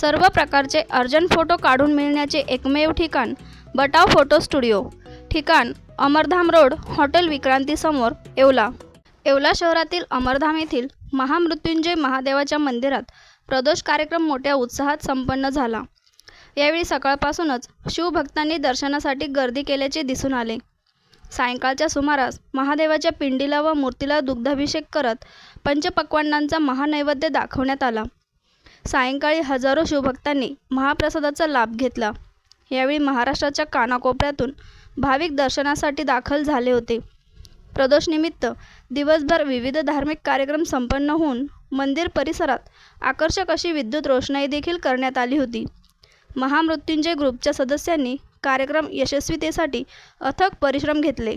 सर्व प्रकारचे urgent photo काढून मिळण्याचे एकमेव ठिकाण बटाव फोटो स्टुडिओ. ठिकाण अमरधाम रोड हॉटेल विक्रांतीसमोर येवला. येवला शहरातील अमरधाम येथील महामृत्युंजय महादेवाच्या मंदिरात प्रदोष कार्यक्रम मोठ्या उत्साहात संपन्न झाला. यावेळी सकाळपासूनच शिवभक्तांनी दर्शनासाठी गर्दी केल्याचे दिसून आले. सायंकाळच्या सुमारास महादेवाच्या पिंडीला व मूर्तीला दुग्धाभिषेक करत पंचपक्वान्नांचा महानैवेद्य दाखवण्यात आला. सायंकाळी हजारो शिवभक्तांनी महाप्रसादाचा लाभ घेतला. यावेळी महाराष्ट्राच्या कानाकोपऱ्यातून भाविक दर्शनासाठी दाखल झाले होते. प्रदोषनिमित्त दिवसभर विविध धार्मिक कार्यक्रम संपन्न होऊन मंदिर परिसरात आकर्षक अशी विद्युत रोषणाई देखील करण्यात आली होती. महामृत्युंजय ग्रुपच्या सदस्यांनी कार्यक्रम यशस्वीतेसाठी अथक परिश्रम घेतले.